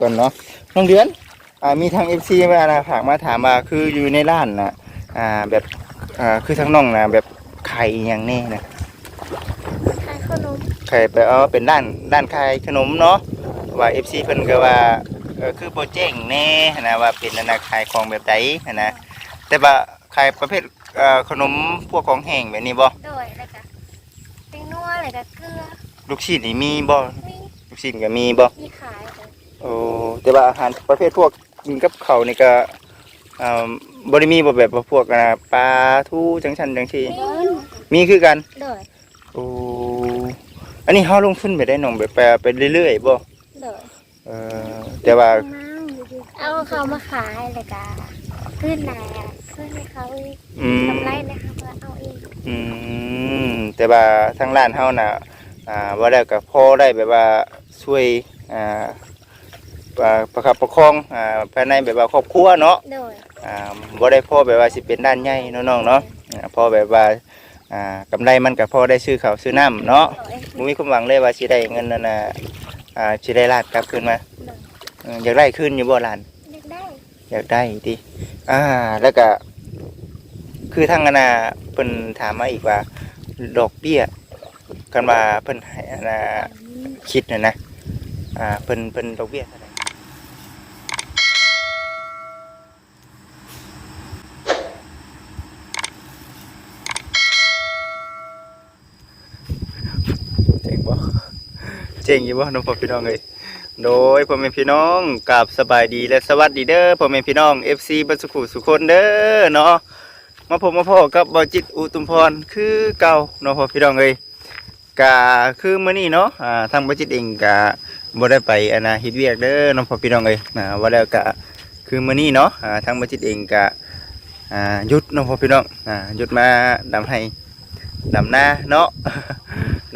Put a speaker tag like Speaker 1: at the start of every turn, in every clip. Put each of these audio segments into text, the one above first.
Speaker 1: ก่อนเนาะน้องเดือนอ่ามีทาง FC มานะฝากมาถามว่าคืออยู่ในร้านน่ะอ่าแบบอ่าคือทางน้องน่ะแบบไข่อหย่างแนี้นะ
Speaker 2: ขายขนม
Speaker 1: ไข่ไปเอาเป็นด้านด้านขายขนมเนาะว่า FC เพิ่นก็ว่าเออคือโปรเจกต์แน่นะว่าเป็นอันนาขายของแบบใดนะแต่ว่าขายประเภทเอ่อขนมพวกของแห้งแบบนี้บ่
Speaker 2: โดยแล้วก็เป็นนัวแล้วก็เกลือ
Speaker 1: ลูกชิ้นนี่มีบ่
Speaker 2: มี
Speaker 1: ลูกชิ้นก็มีบ่
Speaker 2: มีขายเลย
Speaker 1: โอ้แต่ว่าอาหารประเภทพวกกินกับข้าวนี่ก็อ่าบ่ได้มีบ่แบบว่าพวกอ่าปลาทูจังซั่นจังซี่
Speaker 2: มี
Speaker 1: มีคือกัน
Speaker 2: โดย
Speaker 1: โอ้อันนี้เฮาลงทุนไปได้น้องแบบไปไปเรื่อยๆบ่
Speaker 2: โดย
Speaker 1: เออแต่ว่า
Speaker 2: เอาเขามาขายแล้วก็ขึ้นหนาขึ้นให้เขาอีก
Speaker 1: อืม
Speaker 2: กำไรนะคะว่าเอาอีก
Speaker 1: อืมแต่ว่าทางร้านเฮาน่ะอ่าว่าแล้วก็พอได้แบบว่าช่วยอ่า อ่าประคับประคองอ่าภายในแบบว่าครอบครัวเนาะ
Speaker 2: โดย
Speaker 1: อ่าบ่ได้พอแบบว่าสิเป็นด้านใหญ่เนาะน้องเนาะอ่าพอแบบว่าอ่ากำไรมันก็พอได้ซื้อข้าวซื้อน้ำเนาะ
Speaker 2: โดย
Speaker 1: บ่มีความหวังเลยว่าสิได้เงินนั่นน่ะอ่าสิได้ลาดกลับคืนมาเอออยากได้คืนอยู่บ่หลาน
Speaker 2: เด็กได้
Speaker 1: อยากได้ดิอ่า แล้วก็ คือทางอนาเพิ่นถามมาอีกว่า ดอกเบี้ย กันว่าเพิ่นให้อนาคิดน่ะนะ อ่า เพิ่นเพิ่นดอกเบี้ยเท่าไหร่เจ๋ง บ่เจ๋งอยู่บ่น้องพ่อพี่น้องเอ้ยโดยพ่อแม่พี่น้องกับสบายดีและสวัสดีเด้อพ่อแม่พี่น้อง FC บัสขุสุคนเด้อเนาะมาพบมาพ่อกับบอจิตอุตุมพรคือเก่าเนาะพ่อพี่น้องเอ้ยกะคือมื้อนี้เนาะอ่าทางบอจิตเองกะบ่ได้ไปอนนาเฮ็ดเวียกเด้อเนาะพ่อพี่น้องเอ้ยนะว่าแล้วกะคือมื้อนี้เนาะอ่าทางบอจิตเองกะอ่าหยุดเนาะพ่อพี่น้องอ่าหยุดมาดำให้ดำนาเนาะ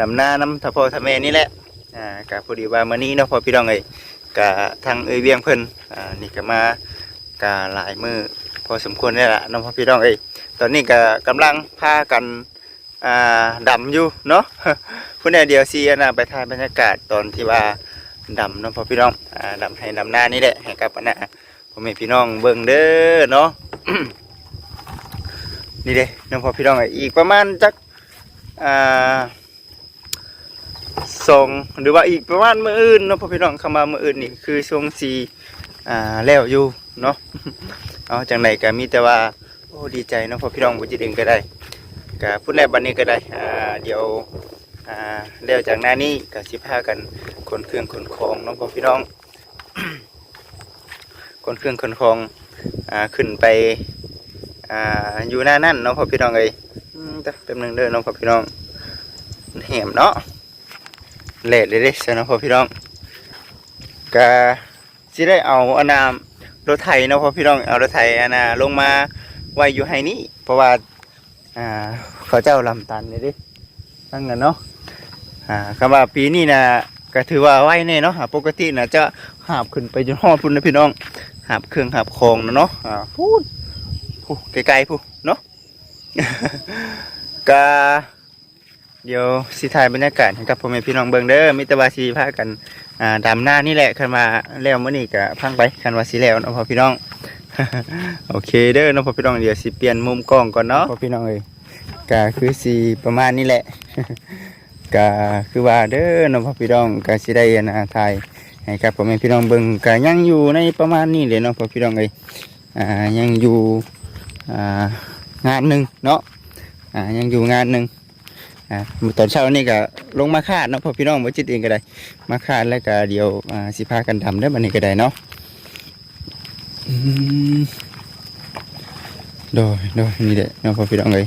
Speaker 1: ดำนาน้ำทาพ่อทาแม่นี่แหละอ่ากะพอดีว่ามื้อนี้เนาะพอพี่น้องเอ้ยกะทางเอ้ยเวียงเพิ่นอ่านี่ก็มากะหลายมือพอสมควรแล้วล่ะเนาะพอพี่น้องเอ้ยตอนนี้ก็กำลังพากันอ่าดำอยู่เนาะผู้ใดเดียวสิอันะไปถ่ายบรรยากาศตอนที่ว่าดำเนาะพอพี่น้องอ่าดำให้ดำหน้านี่แหละให้กับนะพ่อแม่พี่น้องเบิ่งเด้อเนาะนี่เด้เนาะพอพี่น้องเอ้อีกประมาณจักอ่า ส่งหรือว่าอีกประมาณมืออื่นเนาะพ่อพี่น้องเข้ามามืออื่นนี่คือช่วงสีอ่าแล้วอยู่เนาะเอาจังไหนก็มีแต่ว่าโอ้ดีใจเนาะพ่อพี่น้องบุจิตเองก็ได้ก็พูดในบันนี้ก็ได้อ่าเดี๋ยวอ่าแล้วจากหน้านี้ก็สิพากันขนเครื่องขนของเนาะพ่อพี่น้องขนเครื่องขนของอ่าขึ้นไปอ่าอยู่หน้านั่นเนาะพ่อพี่น้องเอ้ยแต่แป๊บหนึงเด้อเนาะพ่อพี่น้องแหมเนาะ เละเลยเด้สนะพ่อพี่น้องก็สิได้เอาอนนามรถไถเนาะพ่อพี่น้องเอารถไถอนนาลงมาไว้อยู่ให้นี่เพราะว่าอ่าเขาเจ้าลำตันเลยเดินั่นกันเนาะอ่าคำว่าปีนี้นะก็ถือว่าไว้แน่เนาะปกตินะจะหาบขึ้นไปจนฮอดพุ่นนะพี่น้องหาบเครื่องหาบของนะเนาะอ่าพูดพูดไกลๆพูดเนาะก็ เดี๋ยวสิถ่ายบรรยากาศให้กับพ่อแม่พี่น้องเบิ่งเด้อมิตรบาสีพากันอ่าดำหน้านี่แหละคันมาแล้วมื้อนี้ก็พังไปคันว่าสิแล้วเนาะพ่อพี่น้อง โอเคเด้อเนาะพ่อพี่น้องเดี๋ยวสิเปลี่ยนมุมกล้องก่อนเนาะพ่อพี่น้องเอ้ยก็คือสิประมาณนี้แหละ ก็คือว่าเด้อเนาะพ่อพี่น้องก็สิได้นะถ่ายให้กับพ่อแม่พี่น้องเบิ่งก็ยังอยู่ในประมาณนี้เลยเนาะพ่อพี่น้องเอ้ยอ่ายังอยู่อ่างานหนึ่งเนาะอ่ายังอยู่งานหนึ่ง อ่าตอนเช้านี่ก็ลงมาคาดเนาะพ่อพี่น้องบ่จิตเองก็ได้ มาคาดแล้วก็เดี๋ยวอ่าสิพากันทำได้อบัดนี้ก็ได้เนาะอืมโดยโดยนี่แหละเนาะพ่อพี่น้องเอ้ย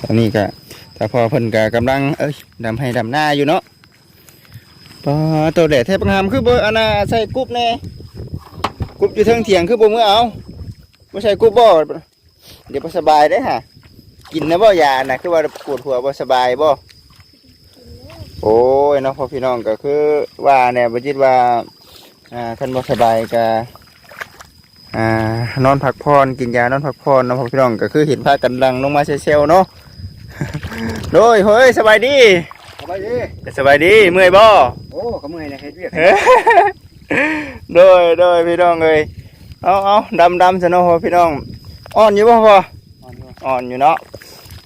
Speaker 1: ตอนนี้ก็ถ้าพ่อเพิ่นก็กำลังเอ้ยดำให้ดำหน้าอยู่เนาะปอตัวแดดแทบงามคือบ่อันน่ะใส่กุ๊บแน่กุ๊บอยู่เทิงเถียงคือบ่มื้อเอาบ่ใส่กุ๊บบ่เดี๋ยวบ่สบายเด้อฮะ กินนะบ่ยานะคือว่าปวดหัวบ่สบายบ่โอ้ยเน้องพ่อพี่น้องก็คือว่าเนี่ยบ่จิตว่าอ่าท่านบ่สบายก็อ่านอนพักผ่อนกินยานอนพักผ่อนเน้องพ่อพี่น้องก็คือเห็นพากันลังลงมาเซลล์ๆเนาะโดยเฮ้ยสบายดี
Speaker 3: สบายดี
Speaker 1: สบายดีเมื่อยบ่
Speaker 3: โอ้อ้ก็เมื่อยนะเฮ็ดเวียก
Speaker 1: โดยโดยพี่น้องเอ้ยเอาเอาดำดำซะเนาะพ่อพี่น้องอ่อนอยู่บ่พ่อ
Speaker 3: อ่อนอยู่
Speaker 1: อ่อนอยู่เนาะ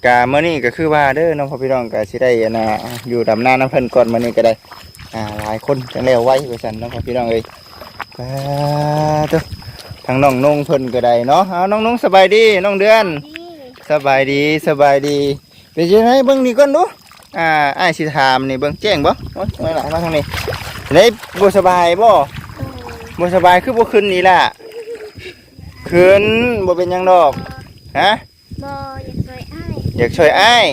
Speaker 1: กะมื้อนี้ก็คือว่าเด้อเน้องพ่อพี่น้องก็สิได้อันน่ะอยู่ดำหน้าน้ำเพิ่นก่อนมื้อนี้ก็ได้อ่าหลายคนจังแล้วไว้ว่าซั่นเนาะพ่อพี่น้องเอ้ยปาตัวทางน้องนงเพิ่นก็ได้เนาะเอาน้องนงสบายดีน้องเดือน
Speaker 2: นี่
Speaker 1: สบายดีสบายดีเป็นยังไงเบิ่งนี่ก่อนดูอ่าอ้ายสิถามนี่เบิ่งแจ้งบ่โอ้ยไม่หลายมาทางนี้ได้บ่สบายบ่
Speaker 2: โดย
Speaker 1: บ่สบายคือบ่ขึ้นนี่ล่ะขึ้นบ่เป็นหยังดอกฮะ
Speaker 2: บออยากช่วยอ้าย
Speaker 1: อยากช่วยอ้าย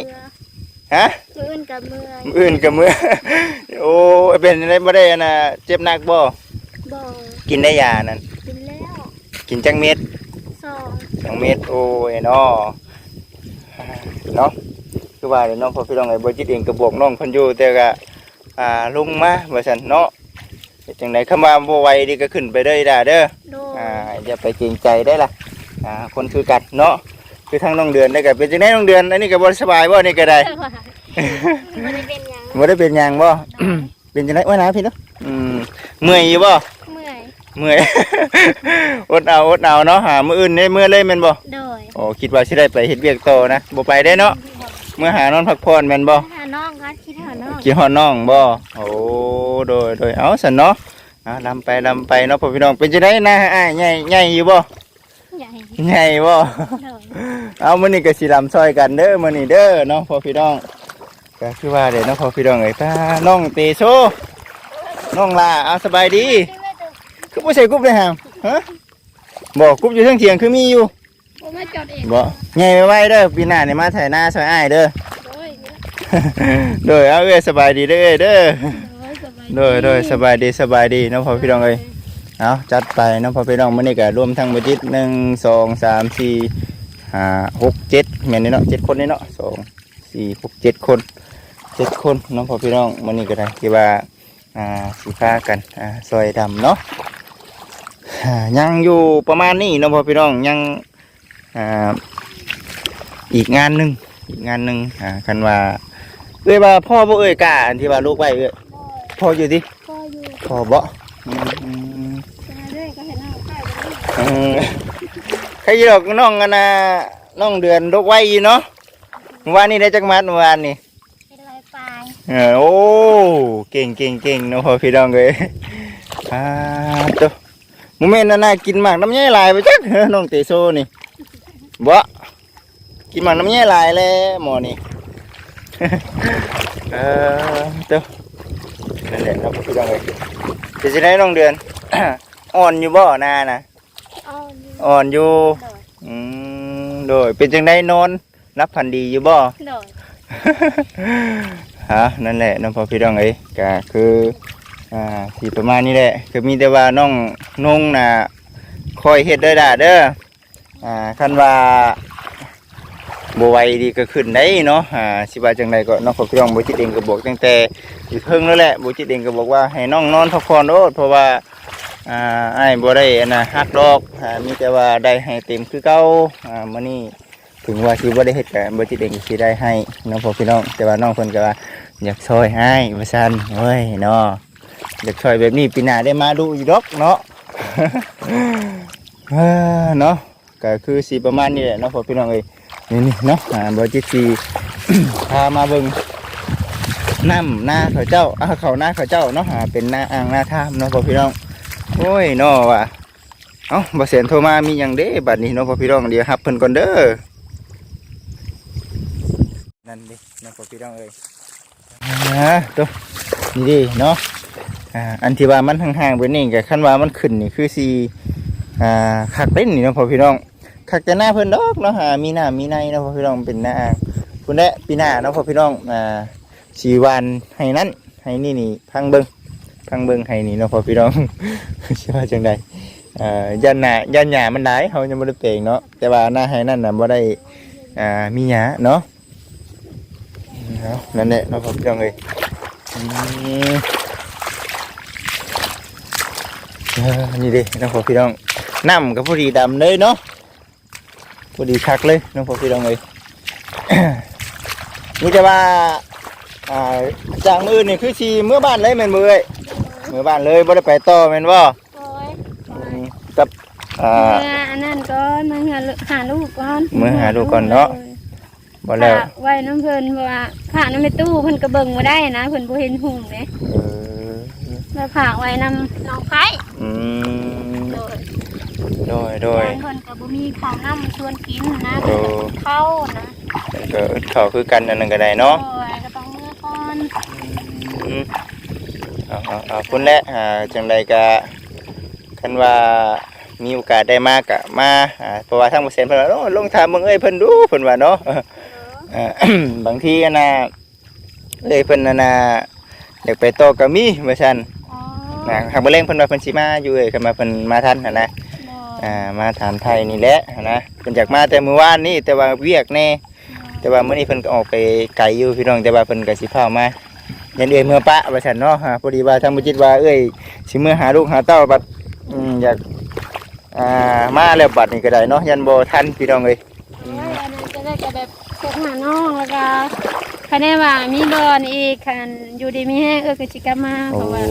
Speaker 2: เมื่อ
Speaker 1: ฮะ
Speaker 2: มืออื่นกับเมื่อย
Speaker 1: มื้ออื่นกับมื้อโอ้ยเป็นอะไรบ่ได้อันน่ะเจ็บหนักบ่
Speaker 2: บอ
Speaker 1: กินได้ยานั่น
Speaker 2: เป็นแล้ว
Speaker 1: กินจังเม็ด
Speaker 2: สอง
Speaker 1: จังเม็ดโอ้ยเนาะเนาะคือว่าเดี๋ยวน้องพ่อพี่น้องไอ้บ่จิตเองก็บอกน้องเพิ่นอยู่แต่ก็อ่าลงมาว่าซั่นเนาะเฮ็ดจังไดคำว่าบ่ไหวนี่ก็ขึ้นไปเด้อด่าเด้อ
Speaker 2: โดย
Speaker 1: อ่าอย่าไปเกรงใจได้ล่ะอ่าคนคือกันเนาะ คือทางน้องเดือนได้ก็เป็นจังไดน้องเดือนอันนี้ก็บ่สบายบ่นี่ก็ได้
Speaker 2: ไม่ได้เป็นหยัง
Speaker 1: บ่ได้เป็นหยังบ่ เป็นจังไดว่านะพี่เนาะอืมเมื่อยอยู่บ่
Speaker 2: เมื่อย
Speaker 1: เมื่อยอดเอาอดเอาเนาะหามื้ออื่นได้มื้อเลยแม่นบ่
Speaker 2: โดย
Speaker 1: โอ้คิดว่าสิได้ไปเฮ็ดเวียกต่อนะบ่ไปได้เนาะเมื่อหานอนพักผ่อนแม่นบ่
Speaker 2: หาน้องครับคิดหาน้อง
Speaker 1: กี่ฮอดน้องบ่โอ้โดยโดยเอาซั่นเนาะอ่าลำไปลำไปเนาะพ่อพี่น้องเป็นจังไดนะอ้ายใหญ่ใหญ่อยู่บ่
Speaker 2: ใหญ่
Speaker 1: ใหญ่บ่
Speaker 2: โดย
Speaker 1: เอามื้อนี้ก็สิลำซอยกันเด้อมื้อนี้เด้อเนาะพ่อพี่น้องก็คือว่าเด้อเนาะพ่อพี่น้องเอ้ยป้าน้องเตโชน้องลาเอาสบายดี คือบ่ใส่กรุ๊ปเลยฮะฮะบ่กรุ๊ปอยู่เทิงเถียงคือมีอยู่
Speaker 2: ผมมาจอดเอง
Speaker 1: บ่ใหญ่ไว้เด้อปีหน้านี่มาถ่ายหน้าซอยอ้ายเด้อ
Speaker 2: โดย
Speaker 1: โดยเอาเอ้ยสบายดีเด้อเอ้ยเด้อ
Speaker 2: โดยสบาย
Speaker 1: โดยโดยสบายดีสบายดีเน้องพ่อพี่น้องเอ้ย เอาจัดไปเน้องพ่อพี่น้องมื้อนี้ก็รวมทั้งบัดจิตหนึ่งสองสามสี่ห้าหกเจ็ดแม่นนี่เนาะเจ็ดคนนี่เนาะสองสี่หกเจ็ดคนเจ็ดคนเน้องพ่อพี่น้องมื้อนี้ก็ได้ที่ว่าอ่าสิพากันอ่าซอยดำเนาะอ่ายังอยู่ประมาณนี้เน้องพ่อพี่น้องยังอ่าอีกงานหนึ่งอีกงานหนึ่งอ่าคันว่าเอ้ยว่าพ่อบ่เอ้ยกล้าอันที่ว่าลูกไว้เอ้ยพออยู่ดิ
Speaker 2: ก็อยู่
Speaker 1: พอบ่
Speaker 2: ใค
Speaker 1: รดอกน้องกันนะน้องเดือนดกไว้อยู่เนาะเมื่อวานนี้ได้จักมัดเมื่อวานนี่
Speaker 2: เป็นลายปลาย
Speaker 1: เออโอ้เก่งเก่งเก่งเนาะพอพี่น้องเลยอ่าตัวโมเมนต์นั้นน่ะกินหมากน้ำแย่ลายไปจักเฮ้อน้องเตโซนี่บ่กินหมากน้ำแย่ลายแล้วหมอนี่เออตัวนั่นแหละเนาะพี่น้องเลยจะสิได้น้องเดือนอ่อนอยู่บ่หน้านะ
Speaker 2: เอาอยู่
Speaker 1: อ่อนอยู่
Speaker 2: โดย
Speaker 1: อืมโดยเป็นจังได้นอนรับพันดีอยู่บ่
Speaker 2: โดย
Speaker 1: ฮะนั่นแหละน้องพ่อพี่น้องเอ้ยก็คืออ่าที่ประมาณนี้แหละคือมีแต่ว่าน้องนุ่งน่ะคอยเฮ็ดเด้อด่าเด้ออ่าคันว่าบ่ไหวดีก็ขึ้นได้เนาะอ่าสิว่าจังไดก็น้องพ่อพี่น้องบ่จิตเองก็บอกตั้งแต่อยู่เทิงแล้วแหละบ่จิตเองก็บอกว่าให้น้องนอนพักผ่อนโดดเพราะว่า อ่าอ้บ่ได้อันน่ะฮักดอกอ่ามีแต่ว่าได้ให้เต็มคือเก่าอ่ามื้อนี้ถึงว่าสิบ่ได้เฮ็ดกับบ่จิเองก็สิได้ให้น้องพ่อพี่น้องแต่ว่าน้องเพิ่นก็ว่าอยากช่วยให้ว่าซั่นเฮ้ยเนาะอยากช่วยแบบนี้ปีหน้าได้มาดูอีกดอกเนาะเนาะก็คือสิประมาณนี้แหละเนาะพ่อพี่น้องเอ้ยนี่นี่เนาะอ่าบ่จิสิพามาเบิ่งน้ำหน้าเขาเจ้าอ่าเขาหน้าเขาเจ้าเนาะอ่าเป็นหน้าอ่างหน้าถ้ำเนาะพ่อพี่น้อง โอ้ยเนาะว่ะเอ้าบ่เสียนโทรมามีหยังเด้บัดนี้เนาะพ่อพี่น้องเดี๋ยวรับเพิ่นก่อนเด้อนั่นดิน้องพ่อพี่น้องเอ้ยนะตัวนี่ดิเนาะอ่าอันที่ว่ามันห่างๆไปนี่กับขั้นว่ามันขึ้นนี่คือสีอ่าคักเล่นนี่เนาะพ่อพี่น้องคักแต่หน้าเพิ่นดอกเนาะหามีหน้ามีในเนาะพ่อพี่น้องเป็นหน้าคุณแน่ปีหน้าเนาะพ่อพี่น้องอ่าสีวันให้นั้นให้นี่นี่พังเบิ้ง พังเบิงให้นี่เนาะพ่อพี่น้องใช่ว่าจังใดอ่ายันหน้ายันหญ้ามันได้เขายังบ่ได้เปลงเนาะแต่ว่าหน้าให้นั่นน่ะบ่ได้อ่ามีหญ้าเนาะนั่นแหละเนาะผมจังเลยอืมเออนี่ดิน้องพ่อพี่น้องน้ำกับพอดีดำเลยเนาะพอดีคักเลยน้องพ่อพี่น้องเลยนี่แต่ว่าอ่าจากมือนี่คือสีเมื่อบ้านเลยแม่นมือเอ้ย มื่อบ้านเลยบ่ได้ไปต่อแม่นบ่
Speaker 2: โอ้ย
Speaker 1: อืมกับอ่า
Speaker 2: เมื่ออันนั้นก็มาหาลูกหาลูกก่อน
Speaker 1: มื้อหาลูกก่อนเนาะบ่แล้ว
Speaker 2: ฝากไว้น้ำเพิ่นเพราะว่าฝากน้ำในตู้เพิ่นก็เบิ่งบ่ได้นะเพิ่นบ่เห็นหุ่งเด้
Speaker 1: เออ
Speaker 2: มาฝากไว้นำน้องไผ
Speaker 1: อืม
Speaker 2: โดย
Speaker 1: โดยโดย
Speaker 2: บางคนก็บ่มีข้าวน้ำชวนกินนะ
Speaker 1: โอ้
Speaker 2: เข้านะ
Speaker 1: มันก็อึดเข้าคือกันอันนั้นก็ได้เนาะ
Speaker 2: โอ้ยก็ต้องเมื่อก่อน
Speaker 1: อืม เอาเอาเอาพุ่นแหละอ่าจังใดก็คันว่ามีโอกาสได้มากะมาอ่าเพราะว่าทางบ่เซ็นเพิ่นว่าโอ้ลงถามเบิ่งเอ้ยเพิ่นดูเพิ่นว่าเนาะเอ่อบางทีอันน่ะเอ้ยเพิ่นน่ะนะอยากไปโตอก็มีว่าซั่น
Speaker 2: อ๋อ
Speaker 1: นะหากบ่เร่งเพิ่นว่าเพิ่นสิมาอยู่เอ้ยคันมาเพิ่นมาทันหั่นนะ
Speaker 2: โดย
Speaker 1: อ่ามาถามไทยนี่แหละหั่นนะเพิ่นอยากมาแต่มื้อวานนี่แต่ว่าเวียกแน่แต่ว่ามื้อนี้เพิ่นก็ออกไปไกลอยู่พี่น้องแต่ว่าเพิ่นก็สิพามา ยันเอ้ยเมื่อปะว่าซั่นเนาะฮะพอดีว่าทางบุจิตว่าเอ้ยสิเมื่อหาลูกหาเต้าบัดอืมอยากอ่ามาแล้วบัดนี้ก็ได้เนาะยันบ่ทันพี่น้องเอ้ย
Speaker 2: โอ้ยอันนั้นจะได้ก็แบบเสร็จหาน้องแล้วก็คะแนนว่ามีบอนอีกคันอยู่ดีมีแห้งเออก็สิกลับมาเพ
Speaker 1: โอ้
Speaker 2: ราะว่า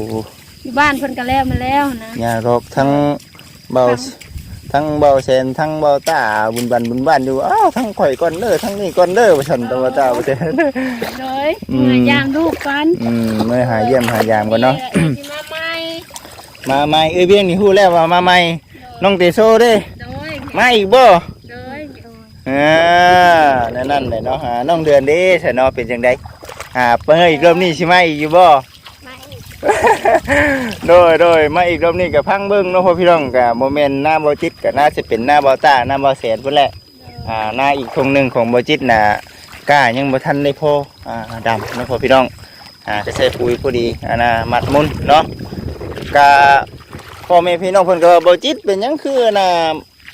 Speaker 2: อยู่บ้านเพิ่นก็แล้วมาแล้วนะ
Speaker 1: ยารกทั้งเบา ทั้งเบาแสนทั้งเบาตาบุญบันบุญบ้านอยู่อ้าวทั้งข่อยก่อนเด้อทั้งนี้ก่อนเด้อว่าซั่นตะว่าตาว่าซั่น
Speaker 2: โดย
Speaker 1: อืม
Speaker 2: มายามลูกกัน
Speaker 1: อืมเมื่อหาเยี่ยมหายามกันเนาะ
Speaker 2: ออสิมาใหม่
Speaker 1: มาใหม่เอ้ยเบี้ยงนี่ฮู้แล้วว่ามาใหม่น้องเตโซเด้
Speaker 2: โดย
Speaker 1: มาอีกบ่
Speaker 2: โดยโดย
Speaker 1: อ่านั่นนั่นเลยเนาะหาน้องเดือนเด้ซะเนาะเป็นจังไดหาเปิ้นอีกรอบนี้สิมาอีกอยู่บ่
Speaker 2: มาอีก
Speaker 1: โดยโดยมาอีกรอบนี้ก็พังเบิ่งเนาะพ่อพี่น้องก็บ่แม่นหน้าบ่จิตก็น่าสิเป็นหน้าบ่ตาหน้าบ่แสนพุ่นแหละอ่าหน้าอีกทงหนึ่งของบจิตนะกล้ายังบ่ทันได้พออ่าดำเนาะพอพี่น้องอ่าจะใส่ปุ๋ยพอดีอ่านะมัดมุนเนาะกะพ่อแม่พี่น้องเพิ่นก็ว่จิตเป็นหยังคือน่ะ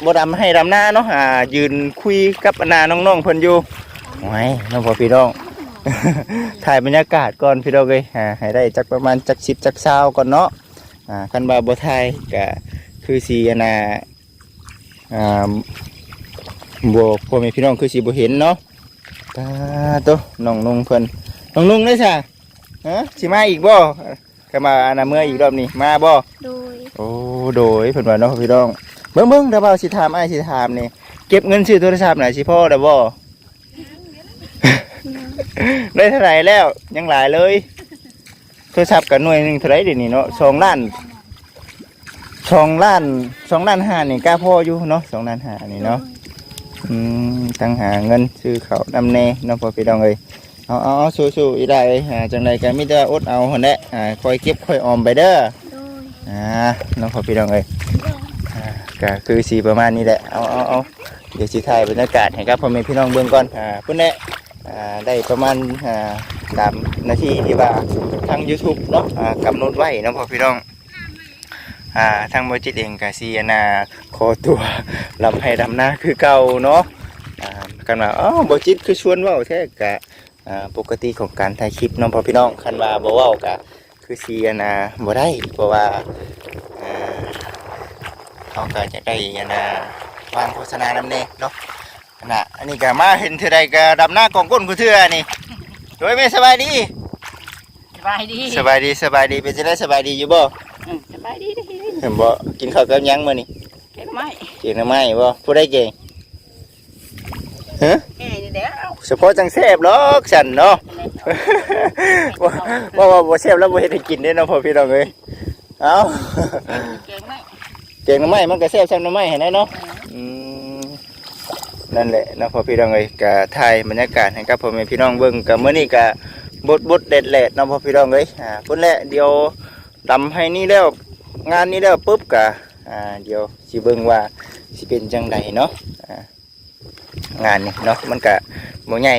Speaker 1: บ่ดำให้ดำหน้าเนาะอ่ายืนคุยกับอนาน้องๆเพิ่นอยู่โอ้ยเน้องพ่อพี่น้อง ถ่ายบรรยากาศก่อนพี่น้องเอ้ยอ่าให้ได้จักประมาณจัก10จัก20ก่อนเนาะอ่าคันว่าบ่ถ่ายก็คือสิอันน่ะอ่าบ่พ่อแม่พี่น้องคือสิบ่เห็นเนาะตาโตน้องนุ่งเพิ่นน้องนุ่งได้ซะฮะสิมาอีกบ่ก็มาอันน่ะเมื่ออีกรอบนี้มาบ่
Speaker 2: โดย
Speaker 1: โอ้โดยเพิ่นว่าเนาะพี่น้องเบิ่งเบิ่งเดี๋ยวเบาสิถามอ้ายสิถามนี่เก็บเงินซื้อโทรศัพท์น่ะสิพ่อได้บ่ ได้เท่าไหร่แล้ว ยังหลายเลยโทรศัพท์ก็หน่วยหนึงเท่าไหร่เดี๋ยวนี้เนาะ2ล้าน2ล้าน2ล้านห้านี่กล้าพออยู่เนาะ2ล้านห้านี่เนาะอืมตั้งหาเงินซื้อเขาวดำเนน้องพ่อพี่น้องเอ้ยเอาเอาเอาสู้ๆอีได้เอ้ยหาจังใดก็มีแต่อดเอาหั่นแหละอ่าคอยเก็บคอยออมไปเด้อ
Speaker 2: โดย
Speaker 1: อ่าน้องพ่อพี่น้องเอ้ยอ่าก็คือสีประมาณนี้แหละเอาเอาเอาเดี๋ยวสิถ่ายบรรยากาศให้กับพ่อแม่พี่น้องเบิ่งก่อนอ่าพุ่นแหละอ่า ได้ประมาณสามนาทีที่ว่าทาง YouTube เนาะกำหนดไว้น้องพ่อพี่น้องอ่าทางบริจิตเองก็สิอันน่ะขอตัวลำให้ดำหน้าคือเก่าเนาะอ่ากันว่าอ๋อบจิตคือชวนว้าแท้กะอ่ปกติของการถ่ายคลิปน้องพ่อพี่น้องคันว่าบ่เว้ากะคือเสียนะบ่ได้เพราะว่าอ่าเขาก็จะได้อันน่ะวางโฆษณานำแน่เนาะ นน่ะอันนี้ก็มาเห็นเทื่อใดก็ดำหน้ากองก้นกูเทื่อนี่โดยไม่สบายดี
Speaker 3: สบายดี
Speaker 1: สบายดีสบายดีเป็นจังได๋สบายดีอยู่บ่
Speaker 3: อืมสบายดีเด้อ
Speaker 1: เห็นบ่กินข้าวกับหยังมื้อนี้
Speaker 3: เห็นไหม
Speaker 1: เก่งหรือไม่บ่ผู้ใดเก่งฮะ
Speaker 3: แก่นี่เด้อ
Speaker 1: เฉพาะจังแซ่บหรอกฉันเนาะว่าว่าว่าบ่แซ่บแล้วบ่เฮ็ดให้กินได้เนาะพ่อพี่น้องเอ้ยเอ้า
Speaker 3: เก่งไหม
Speaker 1: เก่งหน่อไม้มันก็แซ่บซ้ำหน่อไม้เห็นได้เนาะอืม นั่นแหละนะพ่อพี่น้องเอ้ยก็ถ่ายบรรยากาศให้กับพ่อแม่พี่น้องเบิ่งก็มื้อนี้ก็บดบดเด็ดแหละเนะพ่อพี่น้องเอ้ยอ่าพุ่นแหละเดี๋ยวดำให้นี่แล้วงานนี้แล้วปุ๊บก็อ่าเดี๋ยวสิเบิ่งว่าสิเป็นจังไดเนาะอ่างานนี่เนาะมันก็บ่ใหญ่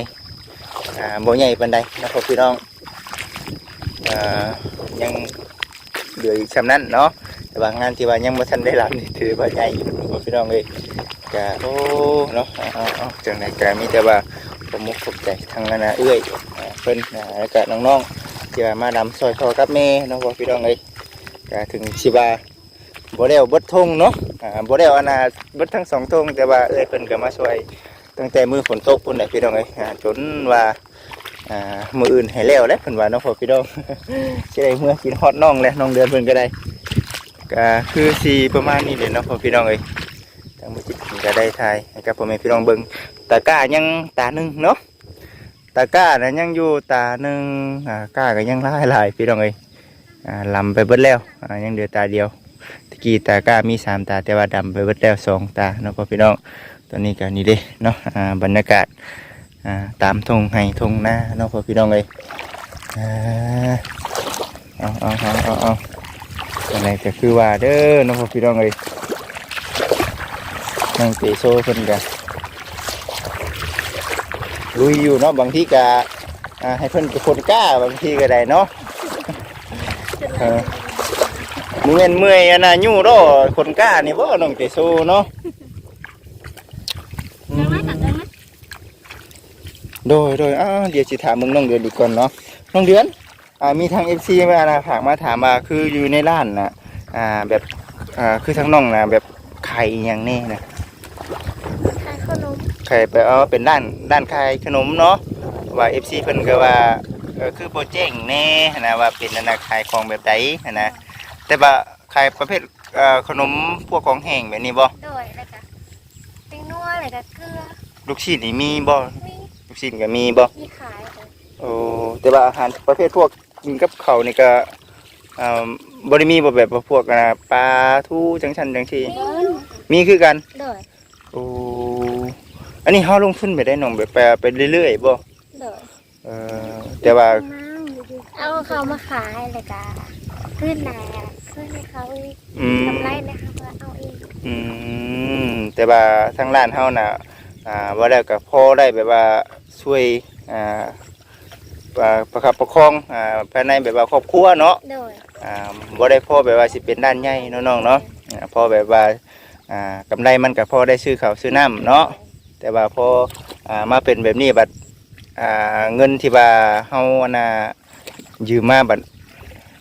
Speaker 1: อ่าบ่ใหญ่ปานใดนะพ่อพี่น้องอ่ายังเหลืออีกชำนั้นเนาะแต่บางงานที่ว่ายังบ่ทันได้รับนี่ถือว่าใหญ่อยู่พ่อพี่น้องเลย ก็โอ้เนาะเอาจังไดก็มีแต่ว่าผมมุกขอบใจทางนั้นนะเอื้อยเพิ่นอาแล้วก็น้องๆที่มาดำซอยทอกับแม่เนาะพ่อพี่น้องเลยก็ถึงสิว่าบ่ได้เอาบดทงเนาะบ่ได้เอาอนน่ะเบิดทั้งสองทงแต่ว่าเอ้อยเพิ่นก็มาช่วยตั้งแต่มือฝนตกพุ่นแหละพี่น้องเอ้ยจนว่ามืออื่นให้แล้วแล้วเพิ่นว่าน้องพ่อพี่น้องสิได้เมื่อกินฮอดน้องและน้องเดือนเพิ่นก็ได้ก็คือสิประมาณนี้แหละเนาะพ่อพี่น้องเอ้ยางมือจิตก็ได้ทายให้กับพ่อแม่พี่น้องเบิ่งตาก้ายังตาหนึ่งเนาะตาก้าน่ะยังอยู่ตาหนึงอ่าก้าก็ยังหลายหลายพี่น้องเอ้ยอ่าลำไปเบิดแล้วอ่ายังเหลือตาเดียวตะกี้ตาก้ามีสามตาแต่ว่าดำไปเบิดแล้วสองตาเนาะพ่อพี่น้องตอนนี้ก็นี่เด้เนาะอ่าบรรยากาศอ่าตามทงให้ทงหน้าเนาะพ่อพี่น้องเลยอ่าเอาเอาเอาเอาอะไรก็คือว่าเด้อเนาะพ่อพี่น้องเลย นั่งเตะโซ่เพิ่นกันลุยอยู่เนาะบางทีก็อ่าให้เพิ่นเป็นคนกล้าบางทีก็ได้เนาะเออมือเมื่อยเมื่อยอะนะยู่ดอคนกล้านี่บ่น้องเตะโซ่เนาะอื
Speaker 2: เดิน
Speaker 1: ม
Speaker 2: มาตัดเดินมา
Speaker 1: โดยโดยอ้าวเดี๋ยวสิถามมึงน้องเดือนดีก่อนเนาะน้องเดือนอ่ามีทางเอฟซีมานะฝากมาถามมาคืออยู่ในร้านนะอ่าแบบอ่าคือทั้งน้องนะแบบไข่อหย่างแนี้นะ
Speaker 2: ขายข นม
Speaker 1: ไข่ไปเอาเป็นด้านด้านขายขนมเนาะว่าเอฟซีเพิ่นก็ว่าเออคือโปรเจกต์แน่นะว่าเป็นอนนาขายของแบบใดนะแต่ว่าขายประเภทเอ่อขนมพวกของแห้งแบบนี้บ่
Speaker 2: โดยแล้วก็เป็นนัวแล้วก็เกลือ
Speaker 1: ลูกชิ้นนี่มีบ่
Speaker 2: มี
Speaker 1: ลูกชิ้นก็มีบ่
Speaker 2: มีขายเลย
Speaker 1: โอ้แต่ว่าอาหารประเภทพวกกินกับข้าวนี่ก็อ่าบริมีบ่แบบว่าพวกอ่าปลาทูจังชันจังซี่
Speaker 2: มี
Speaker 1: มีคือกัน
Speaker 2: โดย
Speaker 1: โอ้ อันนี้เฮาลงทุนไปได้น้องแบบไปไปเรื่อยๆบ่
Speaker 2: โดย
Speaker 1: เออแต่ว่า
Speaker 2: เอาเขามาขายเลยกะขึ้นแหน่ขึ้นให้เขาอีก
Speaker 1: อืม
Speaker 2: กำไรเลยค่ะว่าเอาอีก
Speaker 1: อืมแต่ว่าทางร้านเฮาน่ะอ่าว่าแล้วก็พอได้แบบว่าช่วยอ่าอ่าประคับประคองอ่าภายในแบบว่าครอบครัวเนาะ
Speaker 2: โดย
Speaker 1: อ่าบ่ได้พอแบบว่าสิเป็นด้านใหญ่เนาะน้องเนาะอ่าพอแบบว่าอ่ากำไรมันก็พอได้ซื้อข้าวซื้อน้ำเนาะ แต่ว่าพออ่ามาเป็นแบบนี้บัดอ่าเงินที่ว่าเฮาอันน่ะยืมมาบัด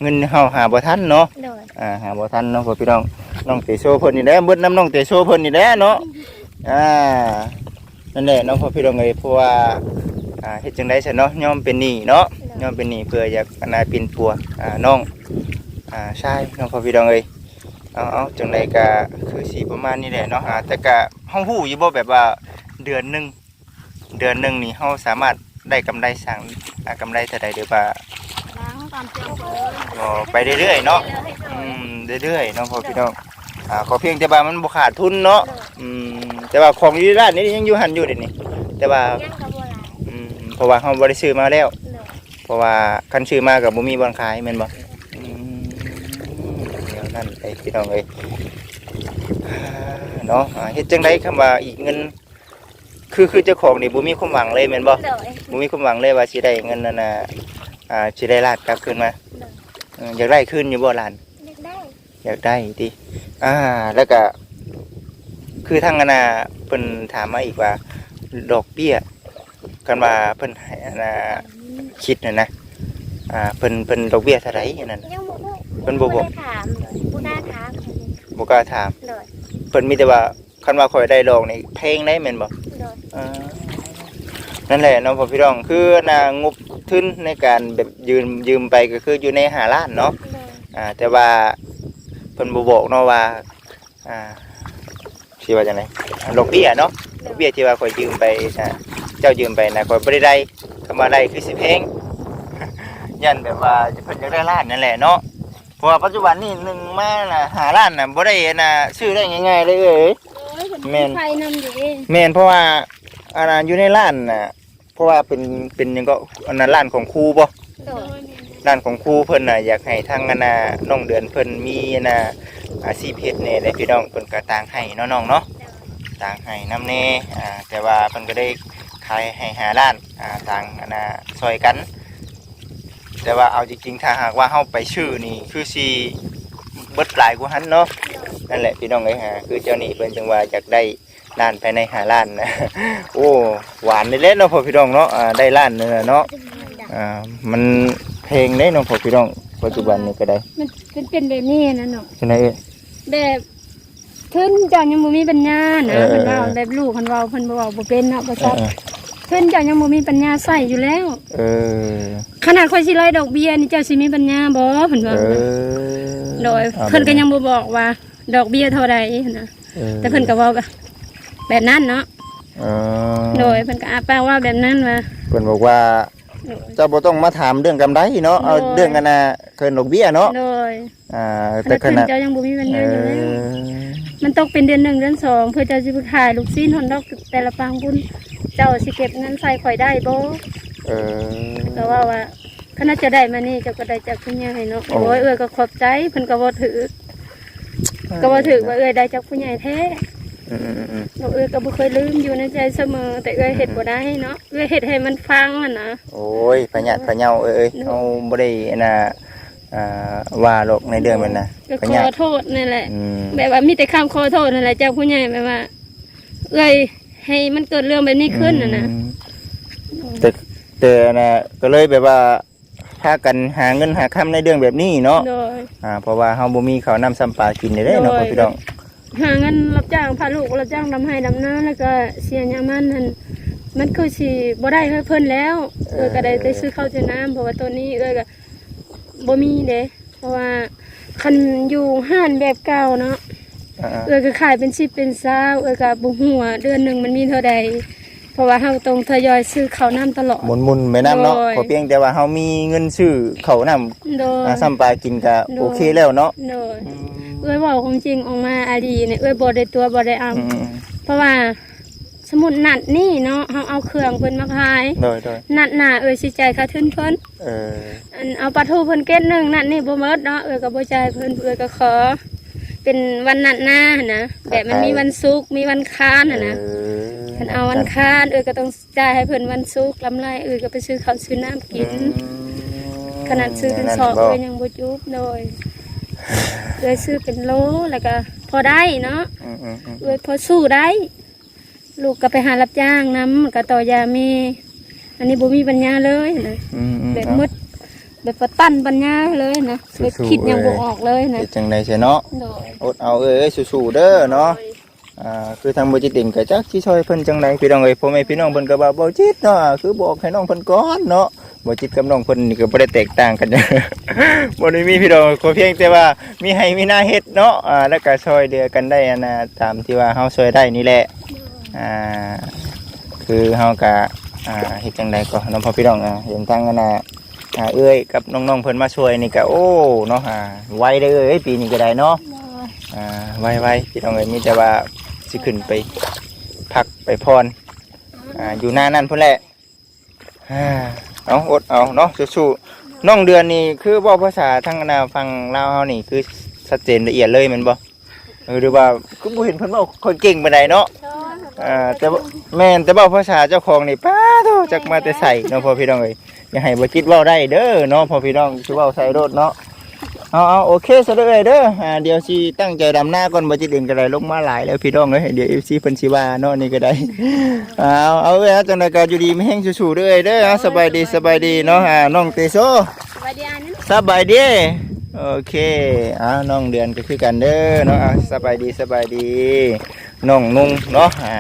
Speaker 1: เงินเฮาหาบ่ทันเนาะ
Speaker 2: โดย
Speaker 1: อ่าหาบ่ทันเนาะพ่อพี่น้องน้องเตโชเพิ่นนี่แหละเบิดน้ำน้องเตโชเพิ่นนี่แหละเนาะอ่านั่นแหละเน้องพ่อพี่น้องเอ้ยเพราะว่าอ่าเฮ็ดจังได๋ซะเนาะยอมเป็นหนี้เนาะยอมเป็นหนี้เพื่ออยากอนาปินปัวอ่าน้องอ่าใช่น้องพ่อพี่น้องเอ้ยเอาเอาจังไดก็คือสีประมาณนี้แหละเนาะอ่าแต่ก็เฮาฮู้อยู่บ่แบบว่า เดือนหนึงเดือนหนึงนี่เฮาสามารถได้กำไรสั่งอ่ากำไรเท่าใดหรือว่า
Speaker 2: ล้างตามเจ้าเลย
Speaker 1: อ๋อไปเรื่อยๆเนาะอืมเรื่อยๆเนาะพ่อพี่น้องอ่าขอเพียงแต่ว่ามันบ่ขาดทุนเนาะอืมแต่ว่าของอยู่ในร้านนี้ยังอยู่หันอยู่เดี๋ยวนี้แต่ว่า
Speaker 2: ย่างกระบวนการ
Speaker 1: อืมเพราะว่าเฮาบ่ได้ซื้อมาแล้ว
Speaker 2: โดย
Speaker 1: เพราะว่าคันซื้อมากับบ่มีบ่อนขายแม่นบ่อืมเดี๋ยวนั่นไอ้พี่น้องเอ้ยอ่าเนาะอ่าเฮ็ดจังไดคำว่าอีกเงิน คือคือเจ้าของนี่บ่มีความหวังเลยแม่นบ่
Speaker 2: โดย
Speaker 1: บ่มีความหวังเลยว่าสิได้เงินนั่นน่ะอ่าสิได้ลาดกลับคืนมาเอออยากได้คืนอยู่บ่หลาน
Speaker 2: เด็กได้
Speaker 1: อยากได้ติอ่า แล้วก็ คือทางอนนาเพิ่นถามมาอีกว่า ดอกเบี้ย กันว่าเพิ่นให้อนนาคิดน่ะนะ อ่า เพิ่นเพิ่นดอกเบี้ยเท่าไหร่อันนั้น
Speaker 2: ยังบอกว่า
Speaker 1: เพิ่นบ่บอก
Speaker 2: ได้ถามเลยผู้น่าถามเลย
Speaker 1: บ่กล้าถาม
Speaker 2: โดย
Speaker 1: เพิ่นมีแต่ว่าคันว่าข่อยได้ดอกนี่เพลงได้แม่นบ่
Speaker 2: โดย
Speaker 1: อ่า นั่นแหละเนาะพ่อพี่น้องคืออนางบทุนในการแบบยืมยืมไปก็คืออยู่ใน5ล้านเนาะ
Speaker 2: โดย
Speaker 1: อ่าแต่ว่าเพิ่นบ่บอกเนาะว่าอ่าสิว่าจังไดอ่าดอกเบี้ยเนาะดอกเบี้ยที่ว่าข่อยยืมไปนะเจ้ายืมไปนะข่อยบ่ได้ได้คำว่าได้คือสิแพงยันแบบว่าเพิ่นอยากได้ล้านนั่นแหละเนาะเพราะว่าปัจจุบันนี่หนึ่งมาน่ะหาล้านน่ะบ่ได้น่ะซื้อได้ง่ายๆเลยเอ้ยแม่น
Speaker 2: ไฟนำอยู่เอง
Speaker 1: แม่นเพราะว่า อันนั้นอยู่ในร้านน่ะเพราะว่าเป็นเป็นหยังก็อันนั้นร้านของครูบ่
Speaker 2: โดย
Speaker 1: ด้านของครูเพิ่นน่ะอยากให้ทางอันน่ะน้องเดือนเพิ่นมีอันน่ะอาชีพเฮ็ดแหน่ได้พี่น้องเพิ่นก็ต่างให้เนาะน้องเนาะต่างให้นํแน่อ่าแต่ว่าเพิ่นก็ได้ขายให้หาล้านอ่าต่างอันน่ะซอยกัน แต่ว่าเอาจริงๆถ้าหากว่าเฮาไปชื่อนี่คือสิเบิดหลายกว่าหันเนาะนั่นแหละพี่น้องเอ้ยฮะคือเจ้านี่เพิ่นจังว่าอยากได้ ล้านภายในหาล้านนะโอ้หวานเลยเนาะพ่อพี่น้องเนาะอ่าได้ล้านนึงอะเนาะอ่ามันเพลงได้เน้องพ่อพี่น้องปัจจุบันนี้ก็ได้
Speaker 2: มันเป็นเป็นแบบนี้นะเนาะ
Speaker 1: ใช่ไหมเอ้ย
Speaker 2: แบบขึ้นจอนยังบ่มีปัญญานะ
Speaker 1: เออเออ
Speaker 2: เพิ่นว่าแบบลูกเพิ่นเว้าเพิ่นบ่เว้าบ่เป็นเนาะบ่
Speaker 1: เอ
Speaker 2: ซั
Speaker 1: อบเออ
Speaker 2: เพิ่นเจ้ายังบ่มีปัญญาใส่อยู่แล้ว
Speaker 1: เออ
Speaker 2: ขนาดข่อยสิไล่ดอกเบี้ยนี่เจ้าสิมีปัญญาบ่เพิ่น
Speaker 1: เอ
Speaker 2: ว่า
Speaker 1: อ
Speaker 2: โดยเพิ่นก็ยังบ่บอกว่า ดอกเบี้ยเท่าใดนะ
Speaker 1: ออ
Speaker 2: แต่เพิ่นก็เว้า แบบแบบนั้นเนาะ
Speaker 1: เออ
Speaker 2: โดยเพิ่นก็อาปากว่าแบบนั้นว่า
Speaker 1: เพิ่นบอกว่า
Speaker 2: โดย
Speaker 1: เจ้าบ่ต้องมาถามเรื่องกำไรเนาะเอา
Speaker 2: โดย
Speaker 1: เรื่องกันน่ะเกินดอกเบี้ยเนาะ
Speaker 2: โดย
Speaker 1: อ่า
Speaker 2: แต่
Speaker 1: แต่ข
Speaker 2: เพิ่น
Speaker 1: ณะ
Speaker 2: เจ้ายังบ่มีปัญ
Speaker 1: เอ
Speaker 2: ญาอยู่แล้ว
Speaker 1: อ
Speaker 2: มันตกเป็นเดือนหนึ่งเดือนสองเพื่อเจ้าสิไปขายลูกชิ้นฮอนดอกแต่ละปังบุญเจ้าสิเก็บเงินใส่ข่อยได้บ่
Speaker 1: เออ
Speaker 2: ก็ว่าว่าคณะจะได้มานี่เจ้าก็ได้จากผู้ใหญ่เนาะ
Speaker 1: โอ้
Speaker 2: โอ้ยเอ้ยก็ขอบใจเพิ่นก็บ่ถือก็บ่ถือว่าเอ้ยได้จากผู้ใหญ่แท้
Speaker 1: อืมๆ
Speaker 2: เอ้ยก็บ่เคยลืมอยู่ในใจเสมอ แต่เอ้ยเฮ็ดบ่ได้เนาะเอ้ยเฮ็ดให้มันฟังอะนะ
Speaker 1: ๆโอ้ยพะหยัดพะเหยาเอ้ยเฮาบ่ได้อันน่ะอ่าว่าหรอกในเรื่องมันน่ะ
Speaker 2: ก็
Speaker 1: พะ
Speaker 2: ข
Speaker 1: หยั
Speaker 2: อ
Speaker 1: ด
Speaker 2: โทษนั่นแหละ
Speaker 1: อืม
Speaker 2: แบบว่ามีแต่คำขอโทษนั่นแหละเจ้าผู้ใหญ่แบบว่า เอ้ยให้มันเกิดเรื่องแบบนี้ขึ้นน่ะนะ
Speaker 1: อืมแต่แต่น่ะก็เลยแบบว่าพากันหาเงินหาค่ำในเรื่องแบบนี้เนาะ
Speaker 2: โดย
Speaker 1: อ่าเพราะว่าเฮาบ่มีข้าวน้ำซ้ำปลากินได้เด้เนาะ
Speaker 2: โดย
Speaker 1: พี่น้อง
Speaker 2: หาเงินรับจ้างพาลูกรับจ้างดำให้ดำนาแล้วก็เสียยามันนั่นมันคือสิบ่ได้ให้เพิ่นแล้วเอ้ยก็ได้ได้ซื้อข้าวเจอน้ำเพราะว่าตัวนี้เอ้ยก็บ่มีเด้เพราะว่าคันอยู่ห้านแบบเก่าเนาะ
Speaker 1: อ่า
Speaker 2: เอ้ยก็ขายเป็นสิบเป็นเศร้าเอ้ยก็บ่ฮู้ว่าเดือนหนึงมันมีเท่าใดเพราะว่าเฮาต้องทยอยซื้อข้าวน้ำตลอด
Speaker 1: หมุนๆไปน้ำเนาะ
Speaker 2: โดย
Speaker 1: ขอเพียงแต่ว่าเฮามีเงินซื้อข้าวน้ำ
Speaker 2: โดย
Speaker 1: อ่าซ้ำปลากินก็
Speaker 2: โดย
Speaker 1: โอเคแล้วเนาะ
Speaker 2: โดย เอ้ยเว้าความจริงออกมาอาดีเนี่ยเอ้ยบ่ได้ตัวบ่ได้เอา
Speaker 1: อืม
Speaker 2: เพราะว่าสมุดนัดนี่เนาะเฮาเอาเครื่องเพิ่นมาขาย
Speaker 1: โดยโดย
Speaker 2: นัดหน้าเอ้ยสิจ่ายค่าทุนเพิ่น
Speaker 1: เออ
Speaker 2: อันเอาปลาทูเพิ่นเก็ดหนึงนัดนี่บ่หมดเนาะเอ้ยก็บ่จ่ายเพิ่นเอ้ยก็ขอ เป็นวันนัดหน้าหั่นนะแบบมันมีวันศุกร์มีวันค้านน่ะนะ
Speaker 1: เออ
Speaker 2: เพิ่นเอาวันค้านเอ้ยก็ต้องจ่ายให้เพิ่นวันศุกร์ลำไรเอ้ยก็ไปซื้อข้าวซื้อน้ำกินขนาดซื้อเป็นสอบเอ้ยยังบ่จุบโดย เอ้ยซื้อเป็นโลแล้วก็พอได้เนาะ
Speaker 1: อืมอืมอืม
Speaker 2: เอ้ยพอสู้ได้ ลูกก็ไปหารับจ้างน้ำก็ต่อยาเมอันนี้บ่มีปัญญาเลยนะ
Speaker 1: อืมอืม
Speaker 2: แบบมืดแบบประตันปัญญาเลยนะ
Speaker 1: สู้ๆ
Speaker 2: แบบคิดยัง
Speaker 1: เลย
Speaker 2: บ่ออกเลยนะ
Speaker 1: เฮ็ดจังได๋เสียเนาะ
Speaker 2: โดย
Speaker 1: อดเอาเอ้ยสู้ๆเด้อเนาะ อ่าคือทางบ่จิตเองก็จักสิช่วยเพิ่นจังไดพี่น้องเอ้ยพ่อแม่พี่น้องเพิ่นก็ว่าบ่จิตเนาะคือบอกให้น้องเพิ่นก่อนเนาะ บ่จิตกับน้องเพิ่นนี่ก็บ่ได้แตกต่างกันบ่ได้มีพี่น้องขอเพียงแต่ว่ามีให้มีหน้าเฮ็ดเนาะอ่าแล้วก็ช่วยเหลือกันได้อันน่ะตามที่ว่าเฮาช่วยได้นี่แหละอ่าคือเฮาก็อ่าเฮ็ดจังไดก็น้องพ่อพี่น้องอ่าเห็นทางอันน่ะอ่าเอ้ยกับน้องๆเพิ่นมาช่วยนี่ก็โอ้เนาะอ่าไวเด้เอ้ยปีนี้ก็ได้เนาะอ่าไว้ไว้พี่น้องเอ้ยมีแต่ว่าสิขึ้นไปพักไปพรอ่าอยู่หน้านั่นพุ่นแหละอ่า เอาอดเอาเนาะสู้ๆน้องเดือนนี่คือเว่าภาษาทางนาฟังลาวเฮานี่คือชัดเจนละเอียดเลยแมันบ่เออหรือว่าคือบ่เห็นเพิ่นเว้าคนเก่งปานใดเนาะอ่าแต่ว่าแม่นแต่เว้าภาษาเจ้าของนี่ป้าโตจักมาแต่ใส่เนาะพ่อพี่น้องเอ้ยอย่าให้บ่คิดเว้าได้เด้อเนาะพ่อพี่น้องสิเว้าใส่รถเนาะ เอาเอาโอเคสะเลยเด้ออ่าเดี๋ยวสิตั้งใจดำหน้าก่อนบ่จิเด่นก็ได้ลงมาหลายแล้วพี่น้องเอ้ยเดี๋ยว FC เพิ่นสิว่าเนาะนี่ก็ได้เอาเอาเอ้ยฮะจังได๋ก็อยู่ดีมีแฮงสู้ๆเด้อเอ้ยเด้อเอาสบายดีสบายดีเนาะอ่าน้องเตโซ
Speaker 2: สวัสดีอันนี้
Speaker 1: สบายดีโอเคอ่าน้องเดือนก็คือกันเด้อเนาะอ่าสบายดีสบายดีน้องนุ่งเนาะอ่า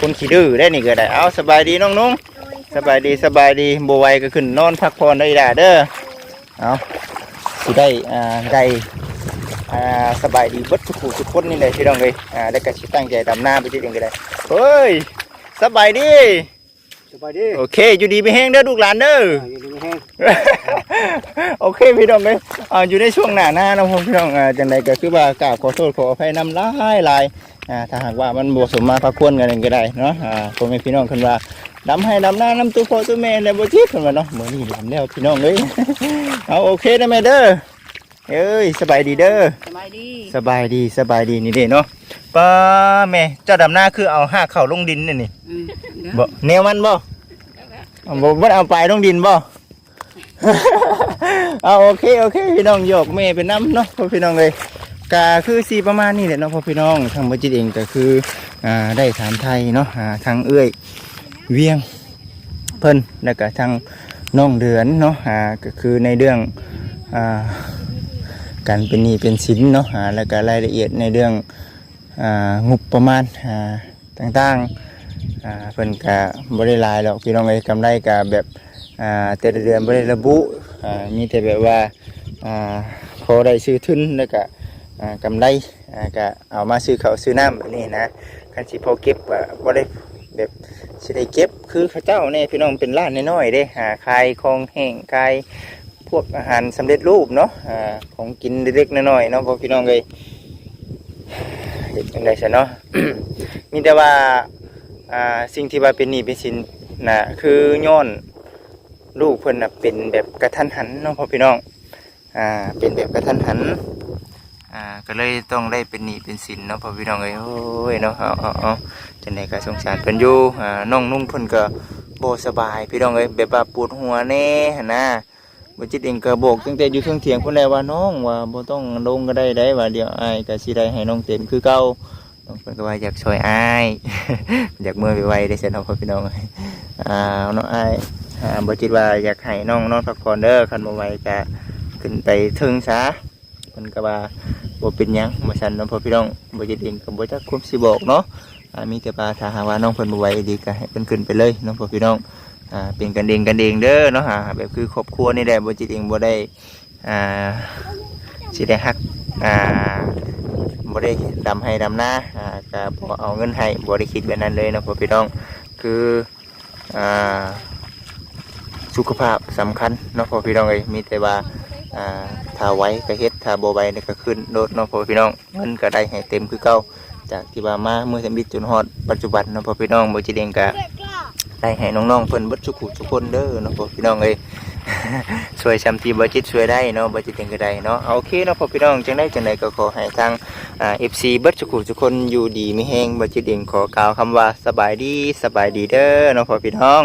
Speaker 1: คนขี้ดื้อได้นี่ก็ได้เอาสบายดีน้องนุ่งสบายดีสบายดีบ่ไหวก็ขึ้นนอนพักผ่อนได้ล่ะเด้อเอา สิได้อ่าได้อ่าสบายดีเบิดทุกผู้ทุกคนนี่เลยพี่น้องเลยอ่าแล้วก็สิตั้งใจดำหน้าไปที่เองก็ได้เฮ้ยสบายดี
Speaker 4: สบายดี
Speaker 1: โอเคอยู่ดีไม่แห้งเด้อลูกหลานเด้อ
Speaker 4: อ่าอยู่ดีไม่แห้ง
Speaker 1: โอเคพี่น้องเลยอ่าอยู่ในช่วงหน้าหน้าเนาะพี่น้องอ่าจังใดก็คือว่ากราบขอโทษขออภัยนำหลายหลายอ่าถ้าหากว่ามันบ่สมมาพระควรกันเองก็ได้เนาะอ่าพ่อแม่พี่น้องคนว่า ดำให้ดำหน้าน้ำตัวพ่อตัวแม่ในบ่จิตคนว่าเนาะมื้อนี้ดำแล้วพี่น้องเลยเอาโอเคได้ไหมเด้อเอ้ยสบายดีเด้อ
Speaker 3: สบายดี
Speaker 1: สบายดีสบายดีนี่เด้เนาะป้าแม่เจ้าดำหน้าคือเอาห้าเข่าลงดินนี่นี่
Speaker 3: อืมเดี๋ยว
Speaker 1: บ่แนวมันบ่เอาบ่บ่เอาไปลงดินบ่เอาโอเคโอเคพี่น้องโยกแม่เป็นน้ำเนาะพ่อพี่น้องเลยก็คือสีประมาณนี้แหละเนาะพ่อพี่น้องทางบัจิตเองก็คืออ่าได้ถามไทยเนาะอ่าทางเอื้อย เวียงเพิ่นแล้วก็ทางน้องเดือนเนาะอ่าก็คือในเรื่องอ่าการเป็นหนี้เป็นสินเนาะอ่าแล้วก็รายละเอียดในเรื่องอ่างบประมาณอ่าต่างอ่าเพิ่นก็บ่ได้หลายหรอกพี่น้องเอ้ยกำไรก็แบบอ่าแต่ละเดือนบ่ได้ระบุอ่ามีแต่แบบว่าอ่าพอได้ซื้อทุนแล้วก็อ่ากำไรอ่าก็เอามาซื้อข้าวซื้อน้ำแบบนี้นะคันสิพอเก็บก็บ่ได้แบบ สิได้เก็บคือเขาเจ้าเนี่ยพี่น้องเป็นร้านน้อยๆเด้หาขายของแห้งขายพวกอาหารสำเร็จรูปเนาะอ่าของกินเล็กๆน้อยๆเนาะพอพี่น้องเอ้ยเฮ็ดจังได๋ซะเนาะมีแต่ว่าอ่าสิ่งที่ว่าเป็นหนี้เป็นสินนะคือย้อนลูกเพิ่นน่ะเป็นแบบกระทันหันเนาะพอพี่น้องอ่าเป็นแบบกระทันหัน อ่าก็เลยต้องได้เป็นหนี้เป็นสินเนาะพ่อพี่น้องเอ้ยโอ้ยเนาะเอาเอาเอาจังไดก็สงสารเพิ่นอยู่อ่าน้องนุ่งเพิ่นก็บ่สบายพี่น้องเอ้ยแบบว่าปวดหัวแน่หั่นะบ่จิตเองก็บอกตั้งแต่อยู่เทิงเถียงพุ่นแล้วว่าน้องว่าบ่ต้องลงก็ได้ได้ว่าเดี๋ยวอ้ายก็สิได้ให้น้องเต็มคือเก่าน้องเพิ่นก็ว่าอยากช่วยอ้ายอยากเมื่อไวๆได้เสร็จน้องพ่อพี่น้องอ่าน้องไอ้ายอ่าบ่จิตว่าอยากให้น้องนอนพักผ่อนเด้อคันบ่ไหวก็ขึ้นไปถึงซะ พิ่นก็ว่าบ่เป็นหยังบ่ซั่นน้องพ่อพี่น้องบ่จิตเองก็บ่จักคุมสิบอกเนาะอ่ามีแต่ว่าถ้าหากว่าน้องเพิ่นบ่ไหวดีก็ให้เพิ่นขึ้นไปเลยน้องพ่อพี่น้องอ่าเป็นกันเองกันเองเด้อเนาะอ่าแบบคือครอบครัวนี่แหละบ่จิตเองบ่ได้อ่าสิได้ฮักอ่าบ่ได้ดำให้ดำหน้าอ่าก็บ่เอาเงินให้บ่ได้คิดแบบนั้นเลยนะพ่อพี่น้องคืออ่าสุขภาพสำคัญเนาะพ่อพี่น้องเอ้ยมีแต่ว่า อ่าถ้าไว้ก็เฮ็ดถ้าบ่ไว้นี่ก็ขึ้นโดดเนาะพ่อพี่น้องเงินก็ได้ให้เต็มคือเก่าจากที่ว่ามาเมื่อสมิทจนฮอดปัจจุบันเนาะพ่อพี่น้องบ่จิเดงก็ได้ให้น้องๆเพิ่นเบิดทุกผู้ทุกคนเด้อเนาะพ่อพี่น้องเอ้ยช่วยชำทีบ่จิตช่วยได้เนาะบ่จิตเองก็ได้เนาะเอาโอเคเนาะพ่อพี่น้องจังไดจังไดก็ขอให้ทางอ่า FC เบิดทุกผู้ทุกคนอยู่ดีมีแฮงบ่จิตเองขอกล่าวคำว่าสบายดีสบายดีเด้อเนาะพ่อพี่น้อง